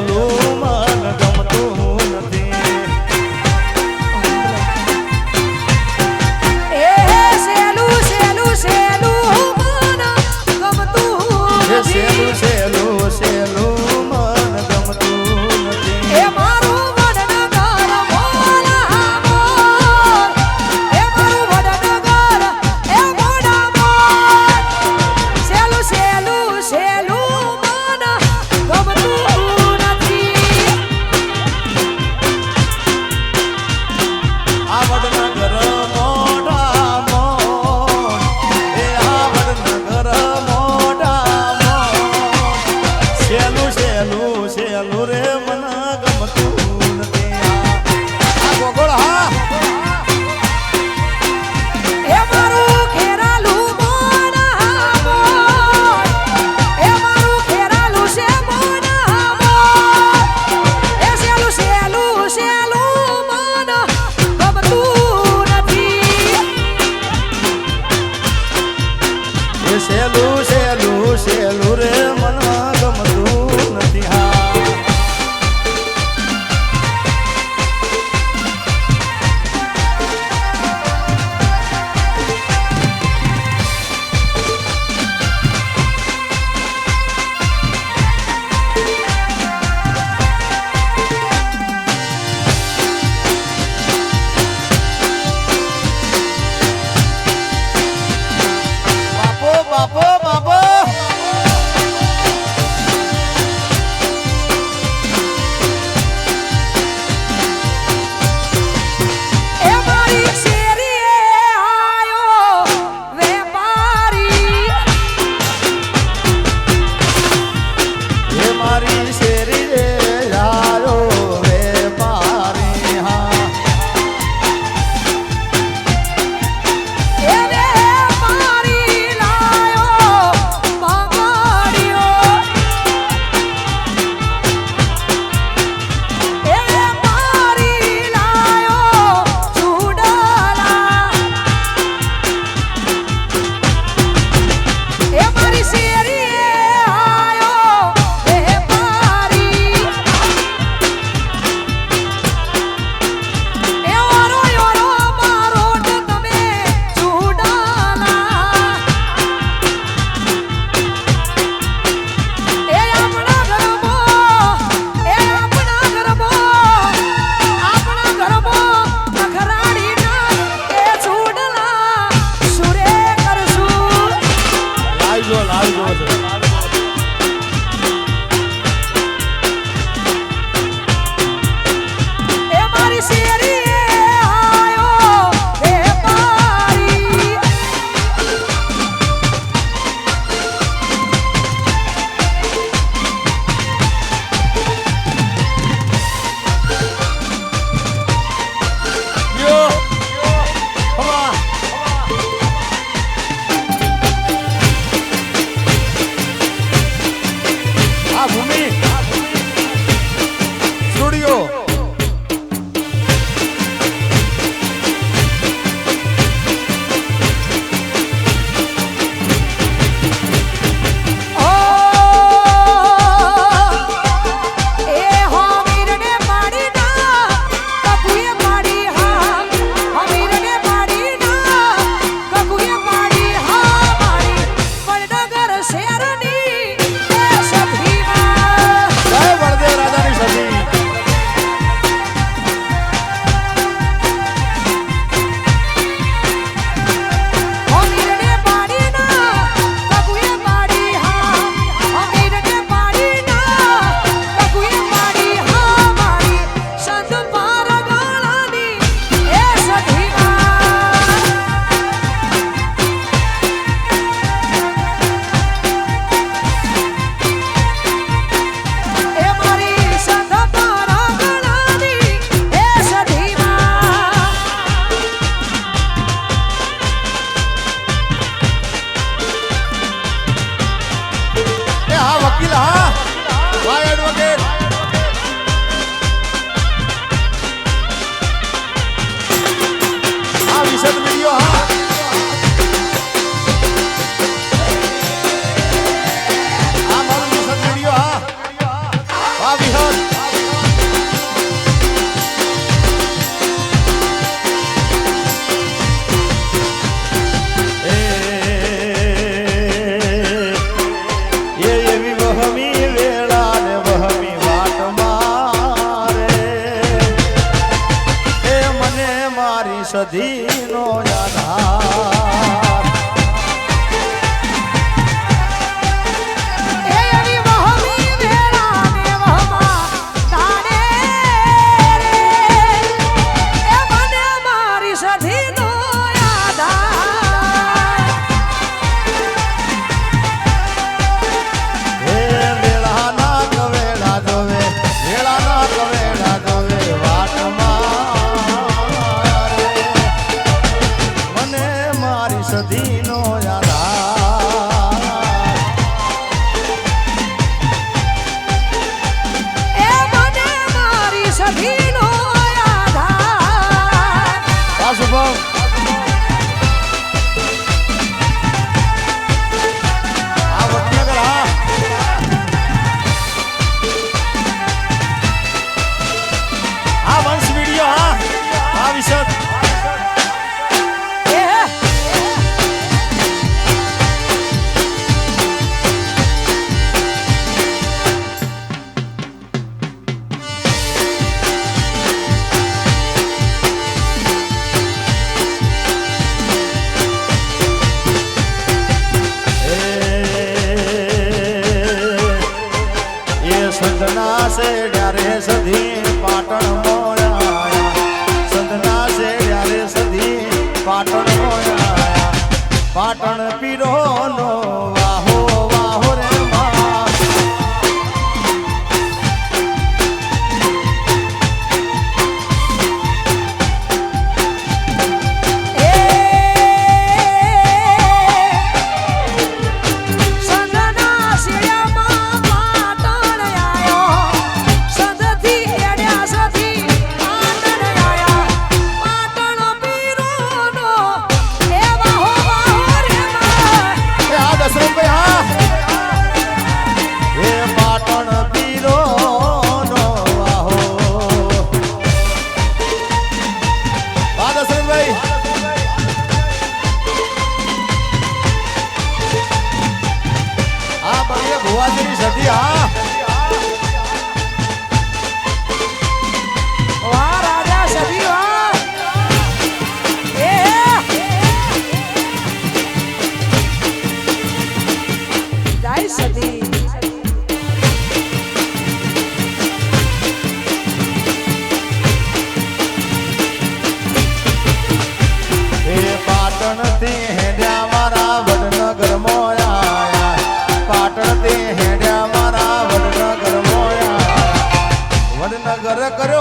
Hello. ઔષધી સધીનો ભુવાજીની સધી Chacarón.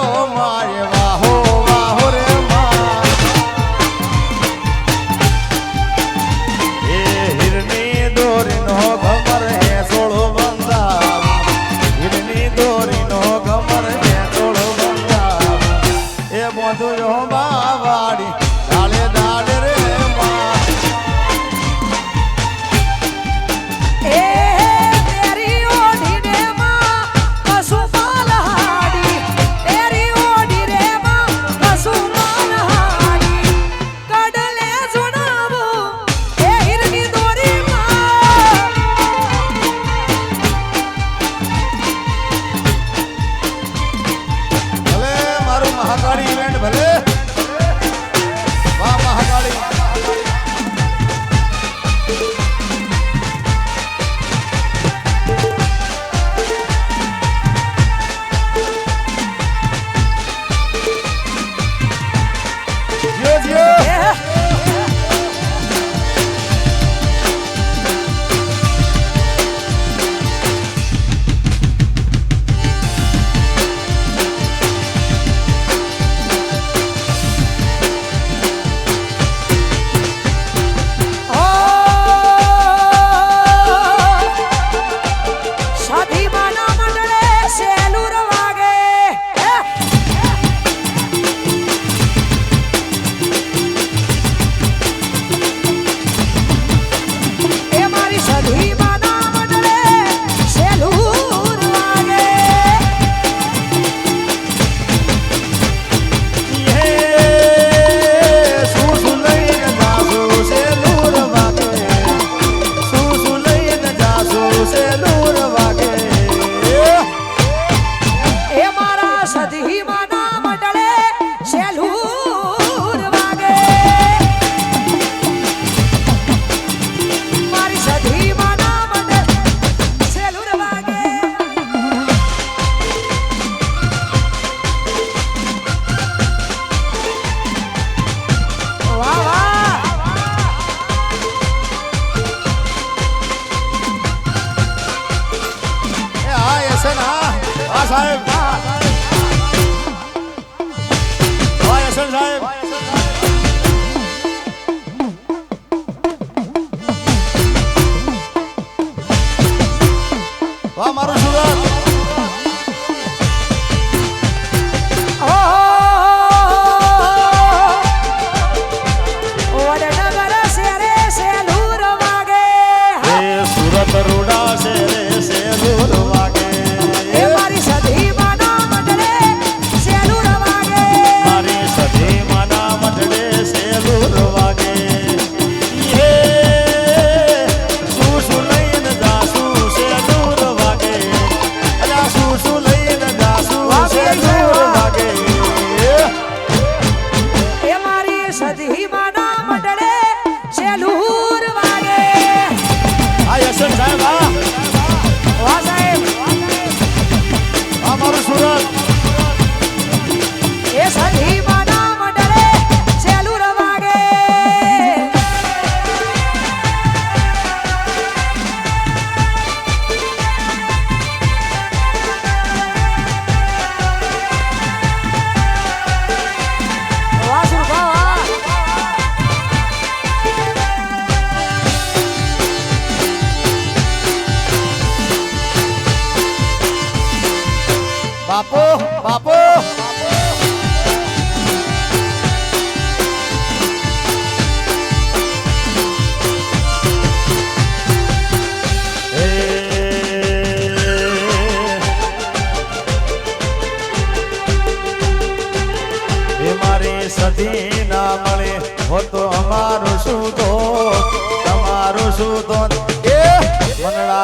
ಕರುಣ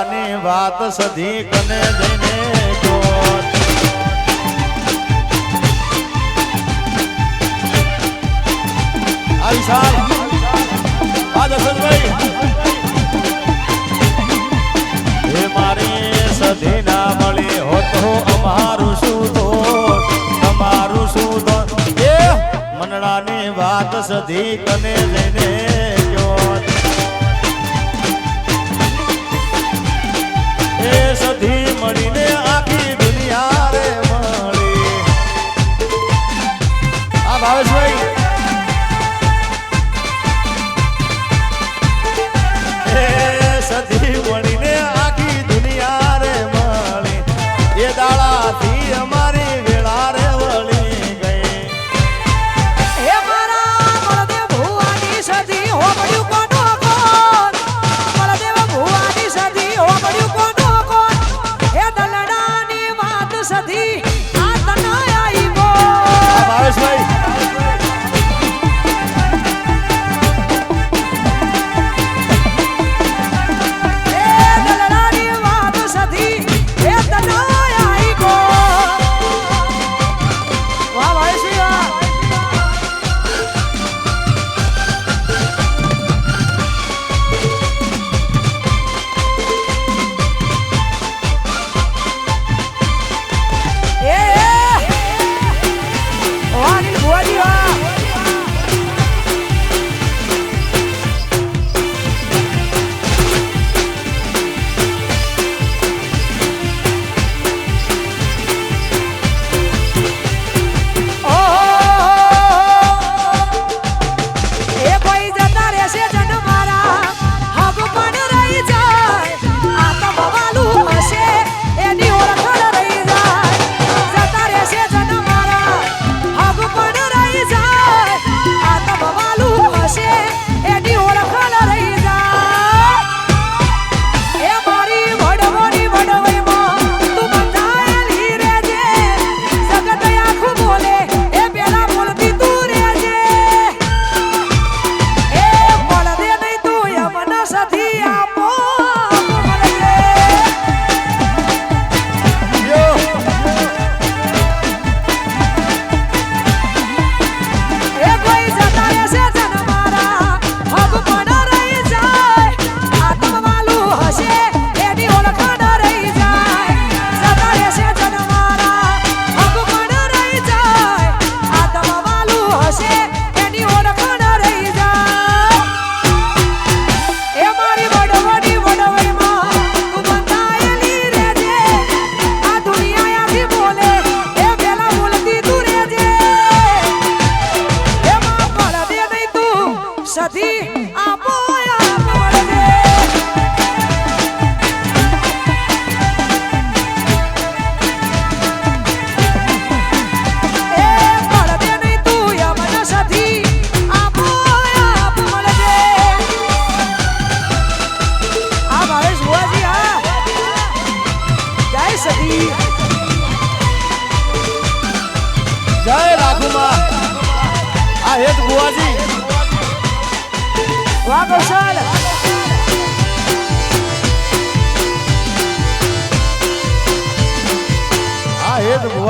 ની વાત સધી કને જઈને ગોત આવી અમારું શું મંડળાની વાત સધી કને જઈને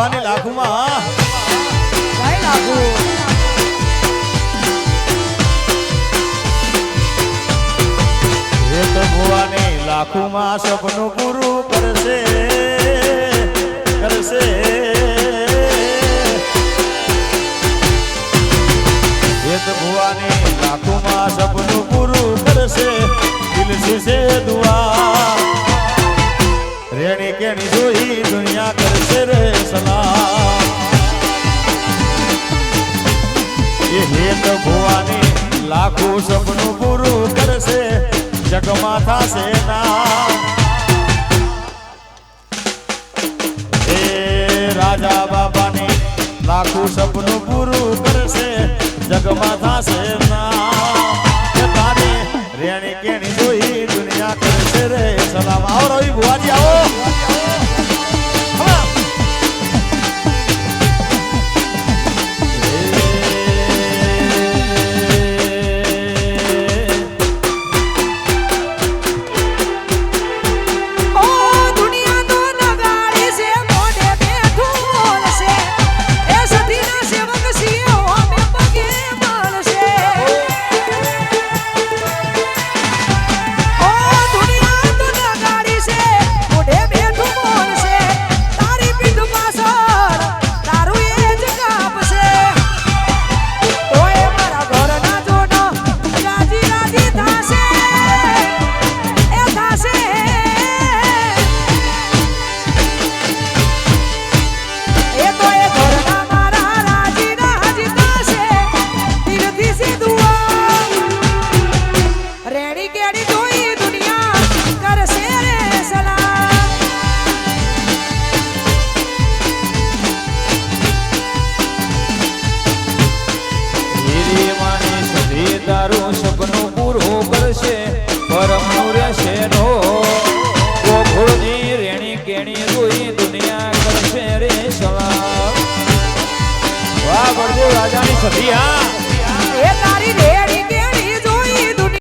હેત બુવાની લાખુમાં. જય લાગુ. હેત બુવાની લાખુમાં સપનું પૂરું કરશે કરશે. હેત બુવાની લાખુમાં સપનું પૂરું કરશે દિલ દુઆ. રેણી કેણી જોઈ દુનિયા કરશે રે સલામ એ હેત ભુવાની લાખો સપનું પૂરું કરશે, જગમાં થશે ના. હે રાજા બાબાની લાખો સપનું પૂરું કરશે, જગમાં થશે સલામ આવો રવિ ભુવાજી આવો.